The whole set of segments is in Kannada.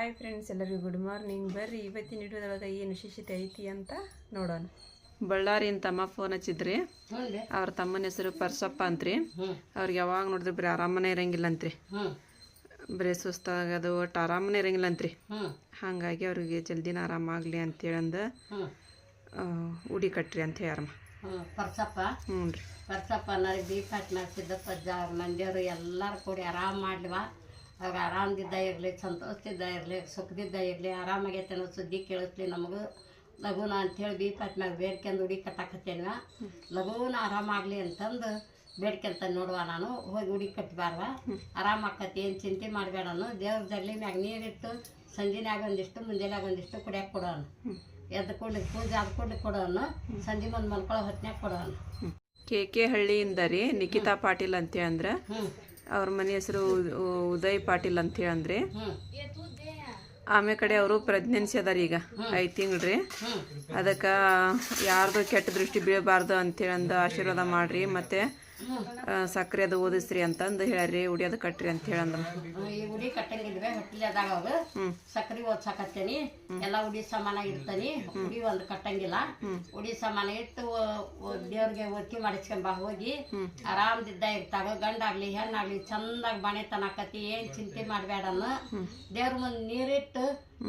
ಹಾಯ್ ಫ್ರೆಂಡ್ಸ್ ಎಲ್ಲರಿಗೂ ಗುಡ್ ಮಾರ್ನಿಂಗ್ ಬರ್ರಿ ಇವತ್ತಿನ ವಿಡಿಯೋದೊಳಗೆ ಏನು ವಿಶೇಷತೆ ಐತಿ ಅಂತ ನೋಡೋಣ. ಬಳ್ಳಾರಿ ಅಂತ ತಮ್ಮ ಫೋನ್ ಹಚ್ಚಿದ್ರಿ. ಅವ್ರ ತಮ್ಮನ ಹೆಸರು ಪರ್ಸಪ್ಪ ಅಂತ್ರಿ. ಅವ್ರಿಗೆ ಯಾವಾಗ ನೋಡಿದ್ರು ಬರೀ ಆರಾಮನೇ ಇರಂಗಿಲ್ಲ ಅಂತ್ರಿ ಬರೀ ಸುಸ್ತಾಗೋದು ಒಟ್ಟು ಆರಾಮನೇ ಇರಂಗಿಲ್ಲ ಅಂತ್ರಿ ಹಾಗಾಗಿ ಅವ್ರಿಗೆ ಜಲ್ದಿನ ಆರಾಮಾಗಲಿ ಅಂತೇಳಿ ಅಂದ ಉಡಿ ಕಟ್ರಿ ಅಂತ ಹೇಳಮ್ಮ ಹ್ಞೂ ಪರ್ಸಪ್ಪ? ಹ್ಞೂ ರೀ. ಪರ್ಸಪ್ಪ ಅನ್ನೋರಿಗೆ ಬಿ ಪಾಟ್ನ ಸಿದ್ದಪ್ಪ ಮಂದಿಯವರು ಎಲ್ಲರೂ ಕೂಡಿ ಆರಾಮ ಮಾಡ್ಲಿವ ಅವಾಗ ಆರಾಮದಿದ್ದ ಇರಲಿ ಸಂತೋಷದಿದ್ದ ಇರಲಿ ಸುಖದಿದ್ದ ಇರಲಿ ಆರಾಮಾಗೈತೆ ಅನ್ನೋ ಸುದ್ದಿ ಕೇಳಿಸ್ಲಿ ನಮಗೂ. ಲಘುನ ಅಂತೇಳಿ ಬಿ ಮ್ಯಾಗ ಬೇಡ್ಕೊಂಡು ಉಡಿ ಕಟ್ಟಾಕತ್ತೇನ್ವ? ಲಘುನ ಆರಾಮಾಗಲಿ ಅಂತಂದು ಬೇಡ್ಕೊಂತ ನೋಡುವ ನಾನು ಹೋಗಿ ಉಡಿ ಕಟ್ಟಬಾರ್ವ ಆರಾಮ ಆಕತಿ ಏನು ಚಿಂತೆ ಮಾಡಬೇಡನು ದೇವ್ರ ಜರ್ಲಿ ಮ್ಯಾಗ ನೀರಿಟ್ಟು ಸಂಜೆನಾಗ ಒಂದಿಷ್ಟು ಮುಂಜಾನಾಗ ಒಂದಿಷ್ಟು ಕುಡಿಯಕ್ಕೆ ಕೊಡೋಣ ಎದ್ದು ಕೂಡ್ಲಿಕ್ಕೆ ಪೂಜೆ ಅದು ಕೂಡ್ಲಿಕ್ಕೆ ಕೊಡೋನು. ಸಂಜೆ ಮುಂದೆ ಮಲ್ಕೊಳ್ಳೋ ಹೊತ್ತಿನಾಗ ಕೊಡೋಣ ಕೆ ಕೆ ಹಳ್ಳಿಯಿಂದ ರೀ ನಿಖಿತಾ ಪಾಟೀಲ್ ಅಂತೇ ಅಂದ್ರೆ ಅವ್ರ ಮನೆ ಹೆಸರು ಉದಯ್ ಪಾಟೀಲ್ ಅಂತೇಳಿ ಅಂದ್ರೆ. ಆಮೇಲೆ ಕಡೆ ಅವರು ಪ್ರೆಗ್ನೆನ್ಸಿ ಅದಾರ ಈಗ ಐದು ತಿಂಗಳು ರೀ ಅದಕ್ಕೆ ಯಾರ್ದು ಕೆಟ್ಟ ದೃಷ್ಟಿ ಬೀಳಬಾರ್ದು ಅಂತೇಳಿ ಅಂದು ಆಶೀರ್ವಾದ ಮಾಡಿರಿ. ಮತ್ತೆ ಆ, ಸಕ್ರೆ ಅದು ಓದಿಸ್ರಿ ಅಂತಂದು ಹೇಳ್ರಿ ಉಡಿಯೋದು ಕಟ್ರಿ ಅಂತ ಹೇಳಂದ ಈ ಉಡಿ ಕಟ್ಟಂಗಿದ್ರೆ ಹೊಟ್ಟಿಲಿ ಅದಾಗ ಅವಾಗ ಸಕ್ಕರೆ ಓದ್ಸಕತ್ತೇನಿ. ಎಲ್ಲ ಉಡಿ ಸಮಾನ ಇರ್ತಾನೆ ಉಡಿ ಒಂದು ಕಟ್ಟಂಗಿಲ್ಲ. ಉಡಿ ಸಮಾನ ಇಟ್ಟು ದೇವ್ರಿಗೆ ಒತ್ತಿ ಮಾಡಿಸ್ಕೊಂಬ ಹೋಗಿ. ಆರಾಮದಿದ್ದ ಇರ್ತಾಗ ಗಂಡಾಗ್ಲಿ ಹೆಣ್ಣಾಗ್ಲಿ ಚಂದಾಗಿ ಬಾಣೆ ತನಕತಿ ಏನ್ ಚಿಂತೆ ಮಾಡ್ಬೇಡನ್ನು ದೇವ್ರ ಮುಂದೆ ನೀರಿಟ್ಟು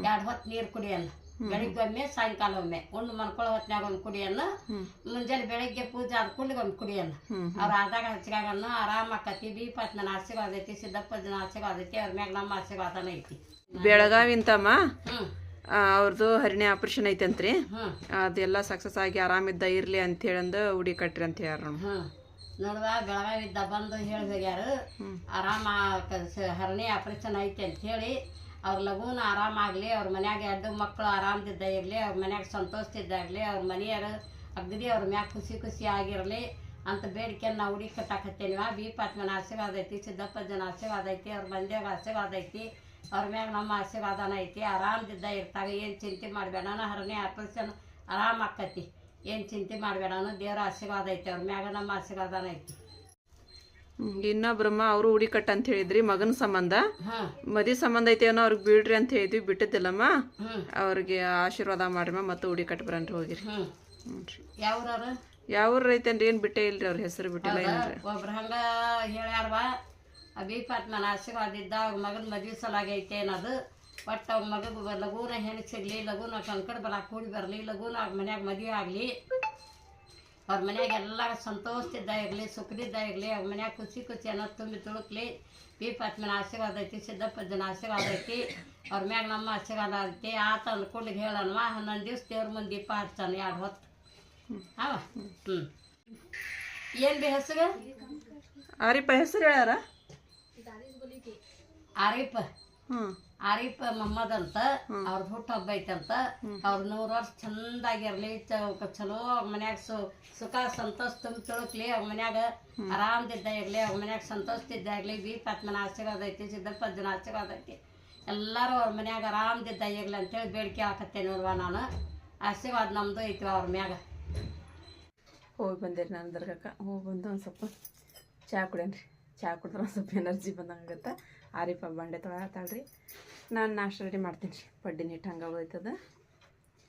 ಎರಡು ಹೊತ್ತು ನೀರು ಕುಡಿಯಲ್ಲ ಬೆಳಿಗ್ಗೊಮ್ಮೆ ಸಾಯಂಕಾಲ ಒಮ್ಮೆ ಉಣ್ಣು ಮನ್ಕೊಳ್ಳೋ ಹೊತ್ನ್ಯಾಗ ಒಂದು ಕುಡಿಯನ್ನ ಮುಂಜಾನೆ ಬೆಳಿಗ್ಗೆ ಪೂಜೆ ಆದ ಕೂಡಲಿಗೆ ಒಂದು ಕುಡಿಯನ್ನ ಅವ್ರು ಆದಾಗ ಹಚ್ಚಾಗನ್ನ ಆರಾಮ ಆಕತಿ ಬಿ ಪತ್ನ ಆಶೀರ್ವಾದ ಐತಿ ಸಿದ್ದಪ್ಪನ ಆಶೀರ್ವಾದ ಐತಿ ಅವ್ರ ಮ್ಯಾಗ ನಮ್ಮ ಆಶೀರ್ವಾದನ ಐತಿ. ಬೆಳಗಾವಿಂತಮ್ಮ ಹ್ಮ್. ಅವ್ರದ್ದು ಹರಿಣೆ ಆಪರೇಷನ್ ಐತಂತ್ರಿ. ಅದೆಲ್ಲ ಸಕ್ಸಸ್ ಆಗಿ ಆರಾಮಿದ್ದ ಇರ್ಲಿ ಅಂತ ಹೇಳಂದು ಉಡಿ ಕಟ್ರಿ ಅಂತ ಹೇಳ್ರ ಹ್ಮ್. ನೋಡುವ ಬೆಳಗಾವಿದ್ದ ಬಂದು ಹೇಳಿ ಹೋಗ್ಯಾರ. ಆರಾಮ ಹರಣಿ ಆಪರೇಷನ್ ಐತಿ ಅಂತ ಹೇಳಿ ಅವ್ರ ಲಘುನ ಆರಾಮಾಗಲಿ ಅವ್ರ ಮನ್ಯಾಗ ಎರಡು ಮಕ್ಕಳು ಆರಾಮದಿದ್ದ ಇರಲಿ, ಅವ್ರ ಮನ್ಯಾಗ ಸಂತೋಷದಿದ್ದಾಗಲಿ ಅವ್ರ ಮನೆಯವರು ಅಗ್ದಿ ಅವ್ರ ಮ್ಯಾಗ ಖುಷಿ ಖುಷಿ ಆಗಿರಲಿ ಅಂತ ಬೇಡಿಕೆ ನಾವು ಹುಡಿ ಕಟ್ಟಾಕತ್ತೇನಿವ ಬಿ ಪಾತ್ಮನ ಆಶೀರ್ವಾದ ಐತಿ, ಸಿದ್ದಪ್ಪಜ್ಜನ ಆಶೀರ್ವಾದ ಐತಿ, ಅವ್ರ ಮಂದಿಯಾಗ ಆಶೀರ್ವಾದ ಐತಿ, ಅವ್ರ ಮ್ಯಾಗ ನಮ್ಮ ಆಶೀರ್ವಾದನ ಐತಿ. ಆರಾಮದಿದ್ದ ಇರ್ತಾಗ ಏನು ಚಿಂತೆ ಮಾಡಬೇಡ ಹರನೇ ಆಪರೇಷನ್ ಆರಾಮ ಆಕತಿ ಏನು ಚಿಂತೆ ಮಾಡಬೇಡನೋ ದೇವ್ರ ಆಶೀರ್ವಾದ ಐತಿ, ಅವ್ರ ಮ್ಯಾಗ ನಮ್ಮ ಆಶೀರ್ವಾದನ ಐತಿ. ಇನ್ನೊಬ್ರಮ್ಮ ಅವರು ಉಡಿ ಕಟ್ಟ ಅಂತ ಹೇಳಿದ್ರಿ ಮಗನ ಸಂಬಂಧ. ಮದಿ ಸಂಬಂಧ ಐತೆ ಏನೋ ಅವ್ರಿಗೆ ಬಿಡ್ರಿ ಅಂತ ಹೇಳಿದ್ವಿ ಬಿಟ್ಟಿದ್ದಿಲ್ಲಮ್ಮ. ಅವ್ರಿಗೆ ಆಶೀರ್ವಾದ ಮಾಡ್ರಮ್ಮ ಮತ್ತೆ ಉಡಿ ಕಟ್ ಬರನ್ರಿ ಹೋಗಿರಿ. ಹ್ಞೂ ಹ್ಞೂ ರೀ. ಯಾವ್ರವ್ರು? ಯಾವ ಊರ್ ಐತೇನ್ರಿ? ಏನು ಬಿಟ್ಟೇ ಇಲ್ರಿ ಅವ್ರ ಹೆಸರು ಬಿಟ್ಟಿಲ್ಲ ಏನ್ರಿ? ಒಬ್ರು ಹಂಗ ಹೇಳ್ಯಾರವ ನನ್ನ ಆಶೀರ್ವಾದ ಇದ್ದ ಅವ್ರ ಮಗನ ಮದ್ವೆ ಸಲಾಗಿ ಐತೆ ಅನ್ನೋದು. ಒಟ್ಟು ಅವ್ರ ಮಗ ಲಗೂನ ಹೆಣ್ಣು ಸಿಗ್ಲಿ ಲಗೂನ ಕಂಕಡ ಬಲ ಕೂಡಿ ಬರಲಿ ಲಗೂನ ಅವ್ರ ಮನ್ಯಾಗ ಮದುವೆ ಆಗಲಿ. ಅವ್ರ ಮನ್ಯಾಗ ಎಲ್ಲ ಸಂತೋಷದಿದ್ದ ಇರಲಿ ಸುಖದಿದ್ದ ಇರಲಿ ಅವ್ರ ಮನ್ಯಾಗ ಖುಷಿ ಖುಷಿ ಅನ್ನೋದು ತುಂಬಿ ತುಳುಕ್ಲಿ ಬೀಪಾತ್ಮನ ಆಶೀರ್ವಾದ ಐತಿ ಸಿದ್ದಪ್ಪಜ್ಜನ ಆಶೀರ್ವಾದ ಐತಿ ಅವ್ರ ಮ್ಯಾಗ ನಮ್ಮ ಆಶೀರ್ವಾದ ಐತಿ ಆತ ಅಂದ್ಕೊಂಡು ಹೇಳನ್ವ ಹನ್ನೊಂದು ದಿವ್ಸ ದೇವ್ರ ಮುಂದೆ ದೀಪ ಹಚ್ತಾನೆ ಎರಡು ಹೊತ್ತು. ಅವ? ಹ್ಞೂ ಏನು ಬಿ ಹೆಸರು? ಆರಿಪ್ಪ ಹೆಸರು ಹೇಳ್ಯಾರ? ಆರಿಪ್ಪ. ಹ್ಞೂ ಆರಿಫ್ ಮಮ್ಮದ್ ಅಂತ ಹಬ್ಬ ಹುಟ್ಟುಹಬ್ಬ ಐತಂತ ಅವ್ರ ನೂರು ವರ್ಷ ಚಂದಾಗಿರ್ಲಿ ಚ- ಚಲೋ ಅವ್ರ ಮನ್ಯಾಗ ಸು ಸುಖ ಸಂತೋಷ ತುಂಬ ತಿಳುಕ್ಲಿ ಅವ್ರ ಮನ್ಯಾಗ ಆರಾಮದಿದ್ದ ಇರಲಿ ಅವ್ರ ಮನ್ಯಾಗ ಸಂತೋಷದಿದ್ದ ಇರಲಿ ಬಿ ಪತ್ಮನ ಆಶೀರ್ವಾದ ಐತಿ ಸಿದ್ದಪ್ಪಜ್ಜನ ಆಶೀರ್ವಾದ ಐತಿ ಎಲ್ಲರೂ ಅವ್ರ ಮನ್ಯಾಗ ಆರಾಮದಿದ್ದ ಇರಲಿ ಅಂತೇಳಿ ಬೇಡಿಕೆ ಹಾಕತ್ತೆ ನೋಡುವ ನಾನು. ಆಶೀರ್ವಾದ ನಮ್ಮದು ಐತಿ ಅವ್ರ ಮ್ಯಾಗ. ಹೋಗಿ ಬಂದಿರಿ ನಾನು ದರ್ಗಕ್ಕ. ಹೋಗಿ ಬಂದು ಒಂದು ಸ್ವಲ್ಪ ಚಹಾ ಕುಡಿಯನ್ರಿ. ಚಹಾ ಕುಡಿದ್ರೆ ಒಂದು ಸ್ವಲ್ಪ ಎನರ್ಜಿ ಬಂದಂಗೆ ಆಗುತ್ತೆ ಆರಿಪ್ಪ ಬಂಡೆ ತೊಳತಾಳ್ರಿ. ನಾನು ನಾಷ್ಟ ರೆಡಿ ಮಾಡ್ತೀನಿ. ರೀ ಪಡ್ಡಿನ ಹಿಟ್ಟು ಹಂಗೆ ಹೋಯ್ತದ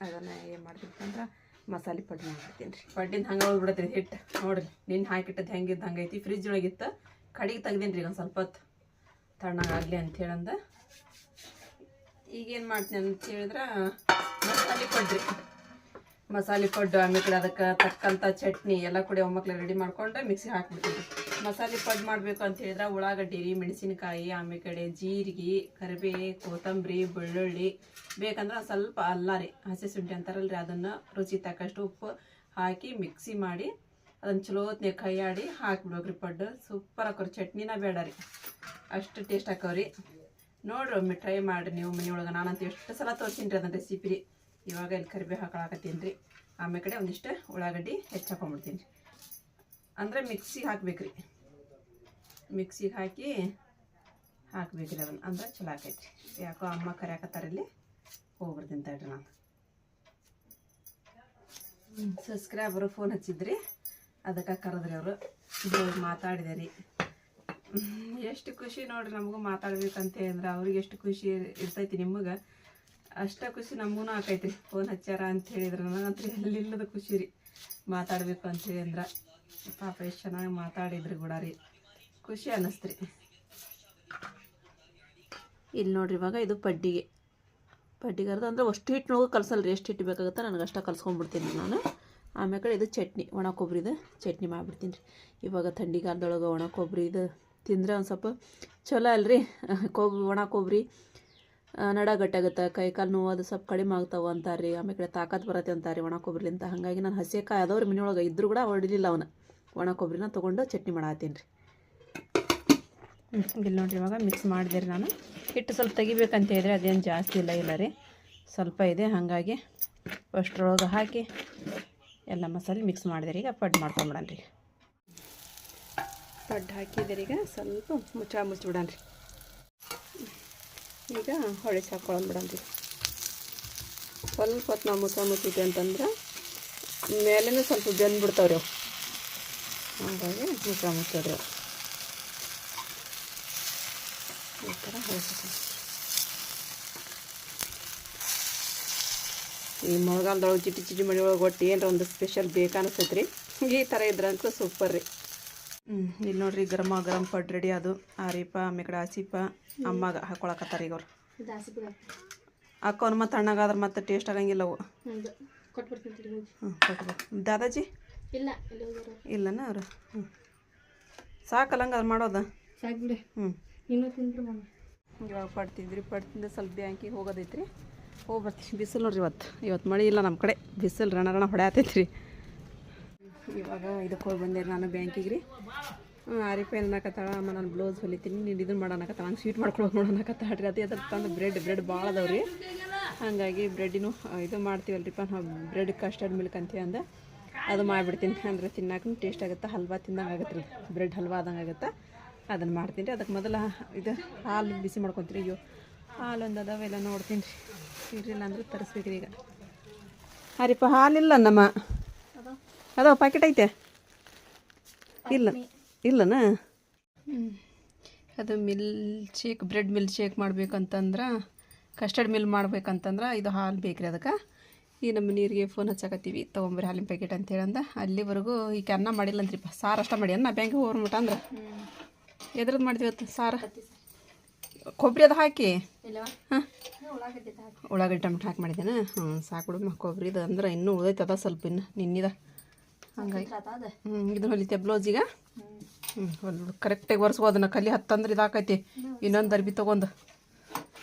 ಅದನ್ನು ಏನು ಮಾಡ್ತೀನಿ ಅಂದ್ರೆ ಮಸಾಲೆ ಪಡ್ಡಿ ಮಾಡ್ತೀನಿ ರೀ. ಪಡ್ಡಿನ ಹಂಗೆ ಹೋಗ್ಬಿಡತ್ರಿ ಹಿಟ್ಟು ನೋಡಿರಿ ನಿನ್ನ ಹಾಕಿಟ್ಟದ್ದು ಹೆಂಗಿದ್ದು ಹಂಗೈತಿ ಫ್ರಿಜ್ ಒಳಗಿತ್ತು ಕಡಿಗೆ ತೆಗ್ದೀನಿ ರೀ ಒಂದು ಸ್ವಲ್ಪ ಹೊತ್ತು. ತಣ್ಣಗಾಗಲಿ ಅಂತ ಹೇಳಂದ. ಈಗೇನು ಮಾಡ್ತೀನಿ ಅಂತ ಹೇಳಿದ್ರೆ, ಮಸಾಲೆ ಪಡ್ಡಿ. ಮಸಾಲೆ ಪಡ್ಡು, ಆಮೇಲೆ ಅದಕ್ಕೆ ತಕ್ಕಂಥ ಚಟ್ನಿ ಎಲ್ಲ ಕೂಡ ಒಮ್ಮಕ್ಳು ರೆಡಿ ಮಾಡ್ಕೊಂಡು ಮಿಕ್ಸಿ ಹಾಕ್ಬಿಡ್ತೀವಿ ಮಸಾಲೆ ಪಡ್ ಮಾಡಬೇಕು ಅಂತ ಹೇಳಿದ್ರೆ ಉಳ್ಳಾಗಡ್ಡಿ ರೀ, ಮೆಣಸಿನಕಾಯಿ ಆಮೇಲೆ ಕಡೆ, ಜೀರಿಗೆ ಕರಿಬೇ ಕೊತ್ತಂಬರಿ, ಬೆಳ್ಳುಳ್ಳಿ. ಬೇಕಂದ್ರೆ ಸ್ವಲ್ಪ ಅಲ್ಲ ರೀ, ಹಸಿ ಶುಂಠಿ ಅಂತಾರಲ್ರಿ ಅದನ್ನು ರುಚಿ ತಕ್ಕಷ್ಟು ಉಪ್ಪು ಹಾಕಿ ಮಿಕ್ಸಿ ಮಾಡಿ ಅದನ್ನು ಚಲೋ ಕೈ ಆಡಿ ಹಾಕಿಬಿಡೋಗ್ರಿ ಪಡ್ಡು. ಸೂಪರ್ ಹಾಕೋರಿ ಚಟ್ನಿನ ಬೇಡ ರೀ. ಅಷ್ಟು ಟೇಸ್ಟ್ ಹಾಕೋರಿ ನೋಡ್ರಿ ಒಮ್ಮೆ ಟ್ರೈ ಮಾಡಿರಿ ನೀವು ಮನೆಯೊಳಗೆ. ನಾನಂತ ಎಷ್ಟು ಸಲ ತೋರಿಸ್ತೀನಿ ರೀ ಅದನ್ನ ರೆಸಿಪಿ ರೀ. ಇವಾಗ ಇಲ್ಲಿ ಕರಿಬೇವು ಹಾಕೊಳಕತ್ತೀನಿ ರೀ. ಆಮೇಲೆ ಕಡೆ ಒಂದಿಷ್ಟು ಉಳ್ಳಾಗಡ್ಡಿ ಹೆಚ್ಚು ಹಾಕೊಂಡ್ಬಿಡ್ತೀನಿ ರೀ. ಅಂದರೆ ಮಿಕ್ಸಿಗೆ ಹಾಕ್ಬೇಕ್ರಿ. ಮಿಕ್ಸಿಗೆ ಹಾಕಿ ಹಾಕ್ಬೇಕ್ರಿ ಅದನ್ನು. ಅಂದ್ರೆ ಚಲೋ ಆಕೈತಿ ಯಾಕೋ ಅಮ್ಮ ಕರ್ಯಾಕತ್ತಾರಲ್ಲಿ ಹೋಗ್ಬಿಡ್ತೀನಿ ತಡ್ರಿ ನಾನು. ಸಬ್ಸ್ಕ್ರೈಬರು ಫೋನ್ ಹಚ್ಚಿದ್ರಿ. ಅದಕ್ಕೆ ಕರೆದ್ರಿ ಅವರು. ಮಾತಾಡಿದೆ ರೀ ಎಷ್ಟು ಖುಷಿ ನೋಡ್ರಿ ನಮಗೂ ಮಾತಾಡ್ಬೇಕಂತ ಅಂದ್ರೆ ಅವ್ರಿಗೆ ಎಷ್ಟು ಖುಷಿ ಇರ್ತೈತಿ ನಿಮಗೆ. ಅಷ್ಟ ಖುಷಿ ನಮಗೂ ಆಕೈತ್ರಿ. ಫೋನ್ ಹಚ್ಚಾರ ಅಂತ ಹೇಳಿದ್ರೆ ನನಗಂತೂ ಎಲ್ಲಿಲ್ಲದ ಖುಷಿ ರೀ. ಮಾತಾಡಬೇಕು ಅಂತೇಳಿ ಅಂದ್ರೆ ಪಾಪ ಎಷ್ಟು ಚೆನ್ನಾಗಿ ಮಾತಾಡಿದ್ರಿ ಕೂಡ ರೀ ಖುಷಿ ಅನ್ನಿಸ್ತ್ರಿ. ಇಲ್ಲಿ ನೋಡ್ರಿ ಇವಾಗ ಇದು ಪಡ್ಡಿಗೆ. ಪಡ್ಡಿಗೆ ಅರ್ಧ ಅಂದ್ರೆ ಅಷ್ಟು ಹಿಟ್ಟು ಕಲ್ಸಲ್ಲ ರೀ ಎಷ್ಟು ಹಿಟ್ಟು ಬೇಕಾಗುತ್ತೆ ನನಗೆ ಅಷ್ಟ ಕಲ್ಸ್ಕೊಂಡ್ಬಿಡ್ತೀನಿ ನಾನು. ಆಮೇಲೆ ಇದು ಚಟ್ನಿ, ಒಣ ಕೊಬ್ಬರಿದು ಚಟ್ನಿ ಮಾಡಿಬಿಡ್ತೀನಿ ರೀ. ಇವಾಗ ಥಂಡಿಗಾಲದೊಳಗೆ ಒಣ ಕೊಬ್ಬರಿ ಇದು ತಿಂದರೆ ಒಂದು ಸ್ವಲ್ಪ ಚಲೋ ಅಲ್ರಿ. ಕೊಬ್ಬರಿ ಒಣ ಕೊಬ್ಬರಿ ನಡ ಗಟ್ಟಾಗುತ್ತೆ ಕೈ ಕಾಲು ನೋವು ಅದು ಸ್ವಲ್ಪ ಕಡಿಮೆ ಆಗ್ತಾವೆ ಅಂತಾರೆ ರೀ ಆಮೇಲೆ ಕಡೆ ತಾಕತ್ ಬರತ್ತೆ ಅಂತಾರೆ ಒಣ ಕೊಬ್ಬರಿಲಿಂತ ಹಾಗಾಗಿ ನಾನು ಹಸಿಕಾಯಿ ಅದಾವ್ರಿ ಮನೆಯೊಳಗೆ ಇದ್ರೂ ಕೂಡ ಹೊಡಿಲಿಲ್ಲ ಅವನ. ಒಣ ಕೊಬ್ಬರಿನ ತೊಗೊಂಡು ಚಟ್ನಿ ಮಾಡತ್ತೀನಿ ರೀ. ಇಲ್ಲಿ ನೋಡ್ರಿ, ಇವಾಗ ಮಿಕ್ಸ್ ಮಾಡಿದೆ ನಾನು. ಹಿಟ್ಟು ಸ್ವಲ್ಪ ತೆಗಿಬೇಕಂತ ಹೇಳಿದ್ರೆ ಅದೇನು ಜಾಸ್ತಿ ಇಲ್ಲ ಇಲ್ಲ ರೀ. ಸ್ವಲ್ಪ ಇದೆ, ಹಾಗಾಗಿ ಅಷ್ಟರೊಳಗೆ ಹಾಕಿ ಎಲ್ಲ ಮಸಾಲೆ ಮಿಕ್ಸ್ ಮಾಡಿದೆ ಈಗ ಪಡ್ ಮಾಡ್ಕೊಂಬಿಡೋಣ ರೀ. ಪಡ್ ಹಾಕಿದರೆ ಈಗ ಸ್ವಲ್ಪ ಮುಚ್ಚ ಮುಚ್ಚಿಬಿಡಣ ರೀ. ಈಗ ಹೊಳೆ ಬಿಡಣ ರೀ. ಸ್ವಲ್ಪ ಹೊತ್ತು ನಾವು ಮುಚ್ಚ ಮುಚ್ಚಿದ್ದೆ ಅಂತಂದ್ರೆ ಮೇಲೇ ಸ್ವಲ್ಪ ಬೆಂದ್ಬಿಡ್ತಾವ್ರಿ ಅವು. ಹಾಗಾಗಿ ಮುಚ್ಚ ಮುಚ್ಚೋದ್ರಿ ಅವು ಈ ಮೊಳಗಾಲದೊಳಗೆ ಚಿಟಿ ಚಿಟಿ ಮಳೆ ಒಳಗೆ ಒಟ್ಟು ಏನರ ಒಂದು ಸ್ಪೆಷಲ್ ಬೇಕಾನಿಸ್ತೈತೆ ರೀ ಈ ಥರ ಇದ್ರಂತೂ ಸೂಪರ್ ರೀ. ಹ್ಞೂ ಇಲ್ಲಿ ನೋಡ್ರಿ ಗರಮ ಗರಮ್ ಪಡ್ ರೆಡಿ ಅದು. ಆರಿಪ ಆಮೇಲೆ ಕಡೆ ಆಸಿಪ ಅಮ್ಮಗೆ ಹಾಕೊಳಕತ್ತಾರ ಈಗ ಅವ್ರು ಹಾಕೋನು ಮತ್ತು ಹಣ್ಣಾಗಾದ್ರೆ ಮತ್ತೆ ಟೇಸ್ಟ್ ಆಗಂಗಿಲ್ಲ ಅವು. ಹ್ಞೂ ಕೊಟ್ಬೇಕು ದಾದಾಜಿ? ಇಲ್ಲ ಇಲ್ಲನ ಅವರು? ಹ್ಞೂ ಸಾಕಲ್ಲ ಅದು ಮಾಡೋದು? ಸಾಕು ಬಿಡಿ. ಹ್ಞೂ ಇನ್ನೂ ತಿಂದ್ರು ಇವಾಗ ಪಡ್ತಿದ್ರಿ, ಪಡ್ತಿಂದ ಸ್ವಲ್ಪ ಬ್ಯಾಂಕಿಗೆ ಹೋಗೋದೈತ್ರಿ. ಹೋಗಿ ಬರ್ತೀನಿ ಬಿಸಿಲು ನೋಡ್ರಿ ಇವತ್ತು. ಇವತ್ತು ಮಳೆ ಇಲ್ಲ ನಮ್ಮ ಕಡೆ. ಬಿಸಿಲು ರಣ ರಣ ಹೊಡೆಯತೈತ್ರಿ. ಇವಾಗ ಇದಕ್ಕೆ ಹೋಗಿ ಬಂದೆ ನಾನು ಬ್ಯಾಂಕಿಗೆ ರೀ. ಆರಿಪ ಅನ್ನಕತ್ತಾಳ? ಅಮ್ಮ, ನಾನು ಬ್ಲೌಸ್ ಹೊಲಿತೀನಿ. ನೀನು ಇದನ್ನು ಮಾಡೋಣಕತ್ತಾಳ ಹಂಗೆ ಸ್ವೀಟ್ ಮಾಡ್ಕೊಳಕ್ಕೆ ನೋಡೋಣಕತ್ತಾಳ ರೀ ಅದೇ ಅದ್ರ ತಂದು ಬ್ರೆಡ್ ಬ್ರೆಡ್ ಭಾಳ ಅದಾವ ರೀ. ಹಾಗಾಗಿ ಬ್ರೆಡ್ಡಿನೂ ಇದು ಮಾಡ್ತೀವಲ್ರಿಪ್ಪ. ನಾವು ಬ್ರೆಡ್ ಕಸ್ಟರ್ಡ್ ಮಿಲ್ಕ್ ಅಂತೀವಿ ಅಂದ. ಅದು ಮಾಡಿಬಿಡ್ತೀನಿ. ಅಂದರೆ ತಿನ್ನಕ್ಕೂ ಟೇಸ್ಟ್ ಆಗುತ್ತೆ? ಹಲ್ವಾ ತಿಂದಂಗೆ ಆಗುತ್ತೆ ರೀ ಬ್ರೆಡ್ ಹಲ್ವಾ ಆದಂಗೆ ಆಗುತ್ತೆ? ಅದನ್ನು ಮಾಡ್ತೀನಿ ರೀ. ಅದಕ್ಕೆ ಮೊದಲು ಇದು ಹಾಲು ಬಿಸಿ ಮಾಡ್ಕೊತೀನಿ ಅಯ್ಯೋ ಹಾಲೊಂದು ಅದಾವೆಲ್ಲ ನೋಡ್ತೀನಿ ರೀ. ಇರಲಿಲ್ಲ ಅಂದ್ರೆ ತರಿಸ್ಬೇಕು ರೀ ಈಗ. ಹರಿಪ್ಪ ಹಾಲಿಲ್ಲ ನಮ್ಮ. ಅದಾವ ಪ್ಯಾಕೆಟ್ ಐತೆ? ಇಲ್ಲ, ಇಲ್ಲನ? ಅದು milkshake bread milkshake ಮಾಡ್ಬೇಕಂತಂದ್ರೆ ಕಸ್ಟರ್ಡ್ ಮಿಲ್ ಮಾಡ್ಬೇಕಂತಂದ್ರೆ ಇದು ಹಾಲು ಬೇಕ್ರಿ ಅದಕ್ಕೆ. ಈ ನಮ್ಮ ನೀರಿಗೆ ಫೋನ್ ಹಚ್ಚಾಕತ್ತೀವಿ ತೊಗೊಂಬರಿ ಹಾಲಿನ ಪ್ಯಾಕೆಟ್ ಅಂತ ಹೇಳಂದ ಅಲ್ಲಿವರೆಗೂ ಈಗ ಅನ್ನ ಮಾಡಿಲ್ಲ ಅಂತ್ರಿಪ್ಪ ಸಾರು ಅಷ್ಟ ಮಾಡಿ ಅನ್ನ ಬ್ಯಾಂಕಿಗೆ ಹೋಗ್ಬಿಟ್ಟ ಅಂದ್ರೆ. ಎದ್ರದ್ದು ಮಾಡಿದ್ವಿ ಇವತ್ತು ಸಾರು. ಕೊಬ್ಬರಿ ಅದು ಹಾಕಿ? ಹಾಂ. ಉಳ್ಳಾಗಡ್ಡಿ ಟೊಮೆಟೊ ಹಾಕಿ ಮಾಡಿದ್ದೇನೆ? ಹ್ಞೂ ಸಾಕು ಕೊಬ್ಬರಿ ಇದು ಅಂದ್ರೆ ಇನ್ನೂ ಉಳ್ದೈತೆ ಅದ ಸ್ವಲ್ಪ ಇನ್ನು ನಿನ್ನಿದ. ಹಂಗಾಗಿ. ಹ್ಞೂ ಇದನ್ನ ಹೊಲಿತೆ ಬ್ಲೌಸಿಗ ಹ್ಞೂ ಕರೆಕ್ಟಾಗಿ ಒರೆಸ್ಕೋ ಅದನ್ನು ಕಲಿ ಹತ್ತಂದ್ರೆ ಇದಾಕೈತಿ ಇನ್ನೊಂದು ಅರ್ಬಿ ತೊಗೊಂಡು.